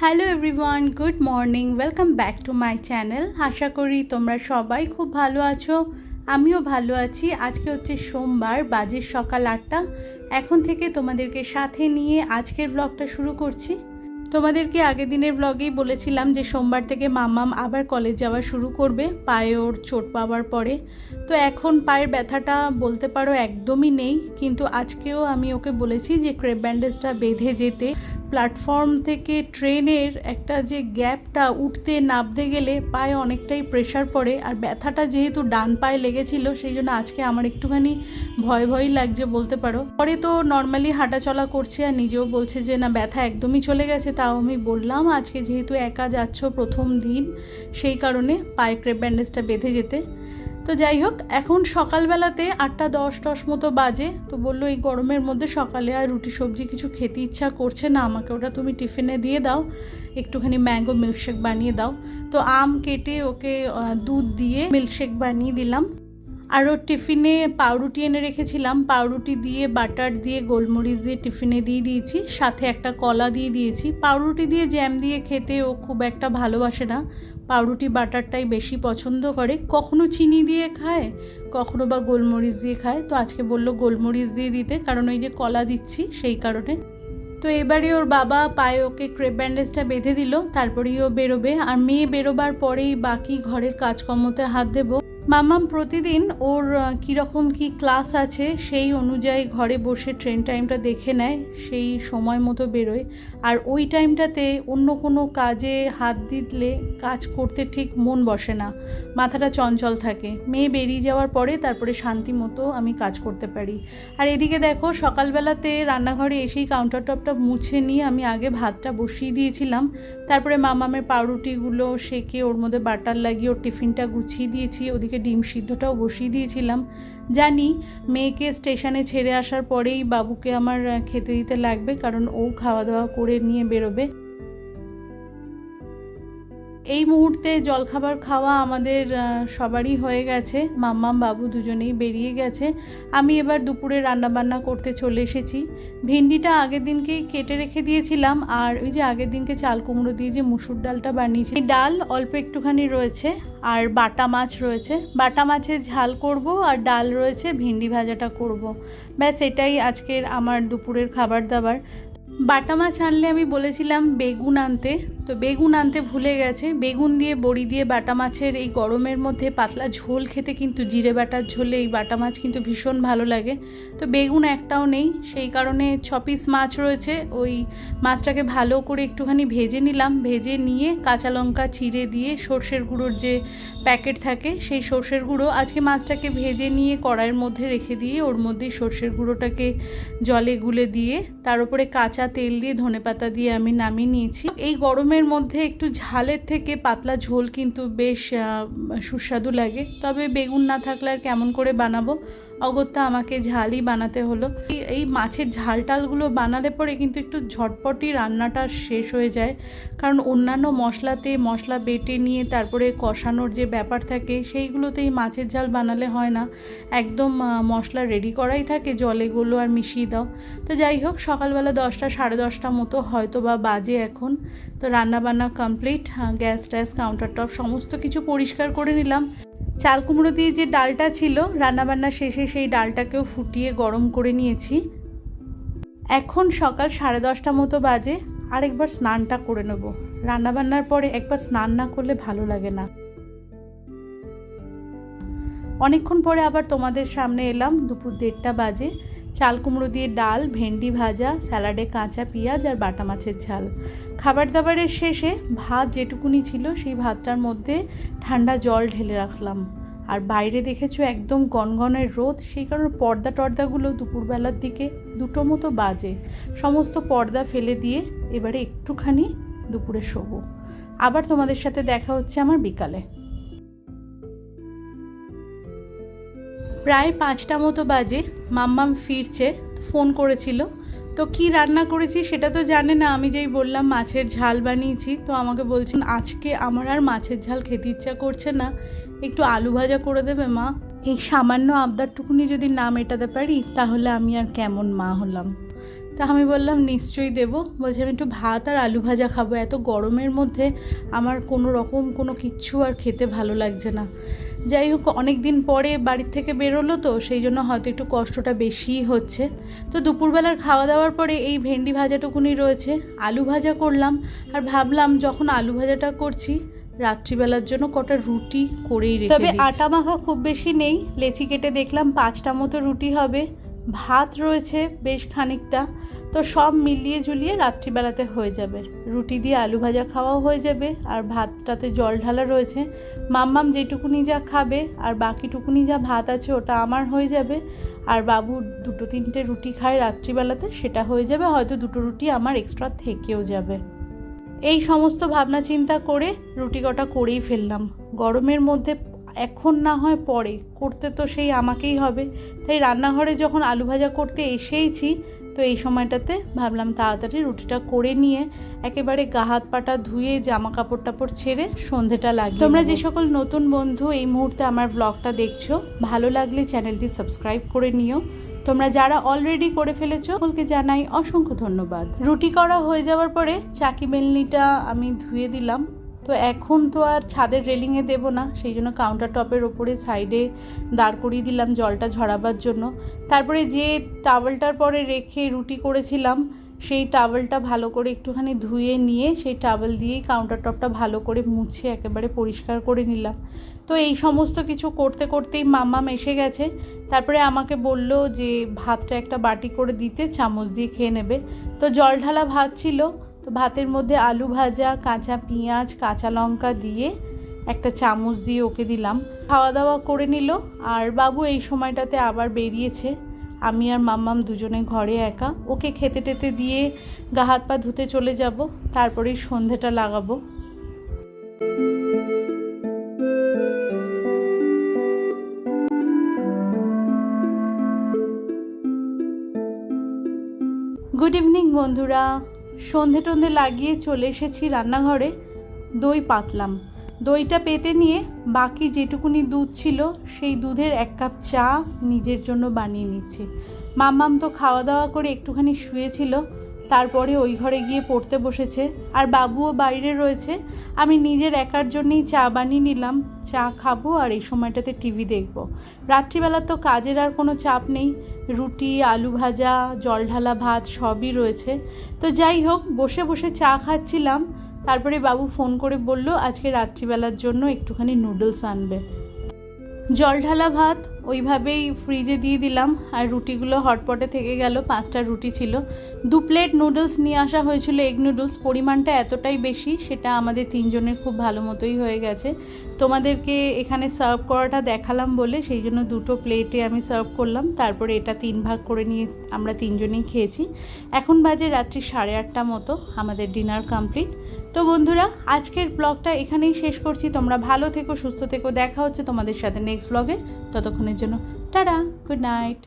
Hello everyone good morning welcome back to my channel আশা করি তোমরা সবাই খুব ভালো আছো। আমিও ভালো আছি। আজকে হচ্ছে সোমবার, বাজে সকাল আটটা। এখন থেকে তোমাদেরকে সাথে নিয়ে আজকের ব্লগটা শুরু করছি। তোমাদেরকে আগের দিনের ব্লগেই বলেছিলাম যে সোমবার থেকে মামাম আবার কলেজ যাওয়া শুরু করবে, পায়ে ওর চোট পাওয়ার পরে। তো এখন পায়ের ব্যথাটা বলতে পারো একদমই নেই। কিন্তু আজকেও আমি ওকে বলেছি যে ক্রেপ ব্যান্ডেজটা বেঁধে যেতে। প্ল্যাটফর্ম থেকে ট্রেনের একটা যে গ্যাপটা উঠতে নামতে গেলে পায়ে অনেকটাই প্রেশার পড়ে, আর ব্যথাটা যেহেতু ডান পায়ে লেগেছিল, সেই জন্য আজকে আমার একটুখানি ভয় ভয়ই লাগছে বলতে পারো। পরে তো নর্মালি হাঁটাচলা করছে আর নিজেও বলছে যে, না, ব্যথা একদমই চলে গেছে। তাও আমি বললাম, আজকে যেহেতু একা যাচ্ছ প্রথম দিন, সেই কারণে পায়ে ক্রেপ ব্যান্ডেজটা বেঁধে যেতে। তো যাই হোক, এখন সকালবেলাতে আটটা দশ দশ মতো বাজে, তো বলল এই গরমের মধ্যে সকালে আর রুটি, সবজি কিছু খেতে ইচ্ছা করছে না, আমাকে ওটা তুমি টিফিনে দিয়ে দাও, একটুখানি ম্যাঙ্গো মিল্কশেক বানিয়ে দাও। তো আম কেটে ওকে দুধ দিয়ে মিল্কশেক বানিয়ে দিলাম। আর ওর টিফিনে পাউরুটি এনে রেখেছিলাম। পাউরুটি দিয়ে, বাটার দিয়ে, গোলমরিচ দিয়ে টিফিনে দিয়ে দিয়েছি। সাথে একটা কলা দিয়ে দিয়েছি। পাউরুটি দিয়ে জ্যাম দিয়ে খেতে ও খুব একটা ভালোবাসে না। পাউরুটি বাটারটাই বেশি পছন্দ করে। কখনো চিনি দিয়ে খায়, কখনো বা গোলমরিচ দিয়ে খায়। তো আজকে বলল গোলমরিচ দিয়ে দিতে, কারণ ওই যে কলা দিচ্ছি সেই কারণে। তো এবারে ওর বাবা পায়ে ওকে ক্রেপ ব্যান্ডেজটা বেঁধে দিল, তারপরেই ও বেরোবে। আর মেয়ে বেরোবার পরেই বাকি ঘরের কাজকর্মতে হাত দেবো। মামাম প্রতিদিন ওর কীরকম কি ক্লাস আছে সেই অনুযায়ী ঘরে বসে ট্রেন টাইমটা দেখে নেয়, সেই সময় মতো বেরোয়। আর ওই টাইমটাতে অন্য কোনো কাজে হাত দিলে কাজ করতে ঠিক মন বসে না, মাথাটা চঞ্চল থাকে। মেয়ে বেরিয়ে যাওয়ার পরে তারপরে শান্তি মতো আমি কাজ করতে পারি। আর এদিকে দেখো, সকালবেলাতে রান্নাঘরে এসেই কাউন্টার টপটা মুছে নিয়ে আমি আগে ভাতটা বসিয়ে দিয়েছিলাম। তারপরে মামামের পাউরুটিগুলো সেকে ওর মধ্যে বাটার লাগিয়ে ওর টিফিনটা গুছিয়ে দিয়েছি। ওদিকে ডিম সিদ্ধটাও বসিয়ে দিয়েছিলাম। জানি মেয়েকে স্টেশনে ছেড়ে আসার পরেই বাবুকে আমার খেতে দিতে লাগবে, কারণ ও খাওয়া দাওয়া করে নিয়ে বেরোবে। এই মুহূর্তে জলখাবার খাওয়া আমাদের সবারই হয়ে গেছে। মাম্মাম, বাবু দুজনেই বেরিয়ে গেছে। আমি এবার দুপুরে রান্নাবান্না করতে চলে এসেছি। ভেন্ডিটা আগের দিনকেই কেটে রেখে দিয়েছিলাম, আর ওই যে আগের দিনকে চাল কুমড়ো দিয়ে যে মুসুর ডালটা বানিয়েছি ডাল অল্প একটুখানি রয়েছে, আর বাটা মাছ রয়েছে। বাটা মাছের ঝাল করব, আর ডাল রয়েছে, ভেন্ডি ভাজাটা করব। ব্যাস, এটাই আজকের আমার দুপুরের খাবার দাবার। বাটা মাছ আনলে আমি বলেছিলাম বেগুন আনতে। তো বেগুন আনতে ভুলে গেছে। বেগুন দিয়ে, বড়ি দিয়ে, বাটা মাছের এই গরমের মধ্যে পাতলা ঝোল খেতে কিন্তু জিরে বাটার ঝোলে এই বাটা মাছ কিন্তু ভীষণ ভালো লাগে। তো বেগুন একটাও নেই, সেই কারণে ছ পিস মাছ রয়েছে। ওই মাছটাকে ভালো করে একটুখানি ভেজে নিলাম। ভেজে নিয়ে কাঁচা লঙ্কা চিড়ে দিয়ে সর্ষের গুঁড়োর যে প্যাকেট থাকে, সেই সর্ষের গুঁড়ো আজকে মাছটাকে ভেজে নিয়ে কড়াইয়ের মধ্যে রেখে দিয়ে ওর মধ্যেই সর্ষের গুঁড়োটাকে জলে গুলে দিয়ে, তার উপরে কাঁচা তেল দিয়ে ধনেপাতা দিয়ে আমি নামিয়ে নিয়েছি। এই গরমের মধ্যে একটু ঝালের থেকে পাতলা ঝোল কিন্তু বেশ সুস্বাদু লাগে। তবে বেগুন না থাকলে আর কেমন করে বানাবো? অগত্যা আমাকে ঝালই বানাতে হলো। এই- মাছের ঝাল টালগুলো বানালে পরে কিন্তু একটু ঝটপটই রান্নাটা শেষ হয়ে যায়। কারণ অন্যান্য মশলাতে মশলা বেটে নিয়ে তারপরে কষানোর যে ব্যাপার থাকে সেইগুলোতে এই মাছের ঝাল বানালে হয় না। একদম মশলা রেডি করাই থাকে, জলে গুলো আর মিশিয়ে দাও। তো যাই হোক, সকালবেলা দশটা, সাড়ে দশটা মতো হয়তো বা বাজে এখন। তো রান্নাবান্না কমপ্লিট গ্যাস ট্যাস কাউন্টার টপ সমস্ত কিছু পরিষ্কার করে নিলাম। চাল কুমড়ো দিয়ে যে ডালটা ছিল, রান্নাবান্না শেষে সেই ডালটাকেও ফুটিয়ে গরম করে নিয়েছি। এখন সকাল সাড়ে দশটা মতো বাজে, আরেকবার স্নানটা করে নেব। রান্নাবান্নার পরে একবার স্নান না করলে ভালো লাগে না। অনেকক্ষণ পরে আবার তোমাদের সামনে এলাম, দুপুর দেড়টা বাজে। চাল কুমড়ো দিয়ে ডাল, ভেন্ডি ভাজা, স্যালাডে কাঁচা পেঁয়াজ আর বাটা মাছের ঝাল। খাবার দাবারের শেষে ভাত যেটুকুনি ছিল সেই ভাতটার মধ্যে ঠান্ডা জল ঢেলে রাখলাম। আর বাইরে দেখেছ একদম গনগনের রোদ, সেই কারণে পর্দা টর্দাগুলো দুপুরবেলার দিকে দুটো মতো বাজে। সমস্ত পর্দা ফেলে দিয়ে এবারে একটুখানি দুপুরে শোবো। আবার তোমাদের সাথে দেখা হচ্ছে আমার বিকালে। প্রায় পাঁচটা মতো বাজে, মাম্মাম ফিরছে, ফোন করেছিল। তো কি রান্না করেছি সেটা তো জানে না, আমি যেই বললাম মাছের ঝাল বানিয়েছি, তো আমাকে বলছেন আজকে আমার আর মাছের ঝাল খেতে ইচ্ছা করছে না, একটু আলু ভাজা করে দেবে মা। এই সামান্য আবদারটুকুনি যদি না মেটাতে পারি, তাহলে আমি আর কেমন মা হলাম। তা আমি বললাম নিশ্চয়ই দেবো। বলছে আমি একটু ভাত আর আলু ভাজা খাব। এত গরমের মধ্যে আমার কোনো রকম কোনো কিচ্ছু আর খেতে ভালো লাগছে না। যাই হোক অনেক দিন পরে বাড়ির থেকে বেরোলো তো সেই জন্য হয়তো একটু কষ্টটা বেশিই হচ্ছে। তো দুপুরবেলার খাওয়া দাওয়ার পরে এই ভেন্ডি ভাজাটুকুনি রয়েছে। আলু ভাজা করলাম আর ভাবলাম যখন আলু ভাজাটা করছি রাত্রিবেলার জন্য কটা রুটি করেই রেখে তবে আটা মাখা খুব বেশি নেই। লেচি কেটে দেখলাম পাঁচটা মতো রুটি হবে। ভাত রয়েছে বেশ খানিকটা। তো সব মিলিয়ে ঝুলিয়ে রাত্রিবেলাতে হয়ে যাবে। রুটি দিয়ে আলু ভাজা খাওয়াও হয়ে যাবে আর ভাতটাতে জল ঢালা রয়েছে। মাম্মাম যেটুকুনি যা খাবে আর বাকিটুকুনি যা ভাত আছে ওটা আমার হয়ে যাবে। আর বাবু দুটো তিনটে রুটি খায় রাত্রিবেলাতে, সেটা হয়ে যাবে। হয়তো দুটো রুটি আমার এক্সট্রা থেকেও যাবে। এই সমস্ত ভাবনা চিন্তা করে রুটি কটা করেই ফেললাম। গরমের মধ্যে এখন না হয় পরে করতে তো সেই আমাকেই হবে। তাই রান্নাঘরে যখন আলু ভাজা করতে এসেইছি তো এই সময়টাতে ভাবলাম তাড়াতাড়ি রুটিটা করে নিয়ে একেবারে গা হাত পাটা ধুয়ে জামা কাপড় টাপড় ছেড়ে সন্ধেটা লাগে তোমরা যে সকল নতুন বন্ধু এই মুহূর্তে আমার ব্লগটা দেখছ ভালো লাগলে চ্যানেলটি সাবস্ক্রাইব করে নিও। তোমরা যারা অলরেডি করে ফেলেছো সকলকে জানাই অসংখ্য ধন্যবাদ। রুটি করা হয়ে যাওয়ার পরে চাকি বেলনিটা আমি ধুয়ে দিলাম। তো এখন তো আর ছাদের রেলিংয়ে দেব না, সেই জন্য কাউন্টার টপের ওপরে সাইডে দাঁড় করিয়ে দিলাম জলটা ঝরাবার জন্য। তারপরে যে টাওয়েলটার পরে রেখে রুটি করেছিলাম, সেই টাওয়েলটা ভালো করে একটুখানি ধুয়ে নিয়ে সেই টাওয়েল দিয়েই কাউন্টার টপটা ভালো করে মুছে একেবারে পরিষ্কার করে নিলাম। তো এই সমস্ত কিছু করতে করতেই মাম্মাম এসে গেছে। তারপরে আমাকে বলল যে, ভাতটা একটা বাটি করে দিতে, চামচ দিয়ে খেয়ে নেবে। তো জল ঢালা ভাত ছিল তো ভাতের মধ্যে আলু ভাজা, কাঁচা পেঁয়াজ, কাঁচা লঙ্কা দিয়ে একটা চামচ দিয়ে ওকে দিলাম। খাওয়া দাওয়া করে নিল। আর বাবু এই সময়টাতে আবার বেরিয়েছে। আমি আর মাম্মাম দুজনে ঘরে একা। ওকে খেতে টেতে দিয়ে গা হাত পা ধুতে চলে যাব। তারপরেই সন্ধেটা লাগাবো। গুড ইভিনিং বন্ধুরা। সন্ধে টন্ধে লাগিয়ে চলে এসেছি রান্নাঘরে। দই পাতলাম। দইটা পেতে নিয়ে বাকি যেটুকুনি দুধ ছিল, সেই দুধের এক কাপ চা নিজের জন্য বানিয়ে নিচ্ছি। মাম্মাম তো খাওয়া দাওয়া করে একটুখানি শুয়েছিল, তারপরে ওই ঘরে গিয়ে পড়তে বসেছে। আর বাবুও বাইরে রয়েছে, আমি নিজের একার জন্যেই চা বানিয়ে নিলাম। চা খাব আর এই সময়টাতে টিভি দেখব। রাত্রিবেলা তো কাজের আর কোনো চাপ নেই রুটি, আলু ভাজা, জল ঢালা ভাত সবই রয়েছে। তো যাই হোক, বসে বসে চা খাচ্ছিলাম। তারপরে বাবু ফোন করে বলল, আজকে রাত্রিবেলার জন্য একটুখানি নুডলস আনবে। জল ঢালা ভাত ওইভাবেই ফ্রিজে দিয়ে দিলাম আর রুটিগুলো হটপটে থেকে গেল, পাঁচটা রুটি ছিল। দু প্লেট নুডলস নিয়ে আসা হয়েছিল এগ নুডলস পরিমাণটা এতটাই বেশি, সেটা আমাদের তিনজনের খুব ভালো মতোই হয়ে গেছে। তোমাদেরকে এখানে সার্ভ করাটা দেখালাম বলে, সেই জন্য দুটো প্লেটে আমি সার্ভ করলাম। তারপরে এটা তিন ভাগ করে নিয়ে আমরা তিনজনেই খেয়েছি। এখন বাজে রাত্রি সাড়ে আটটা মতো, আমাদের ডিনার কমপ্লিট তো বন্ধুরা, আজকের ব্লগটা এখানেই শেষ করছি। তোমরা ভালো থেকো, সুস্থ থেকো। দেখা হচ্ছে তোমাদের সাথে নেক্সট ব্লগে ততক্ষণের জন্য। Tata good night.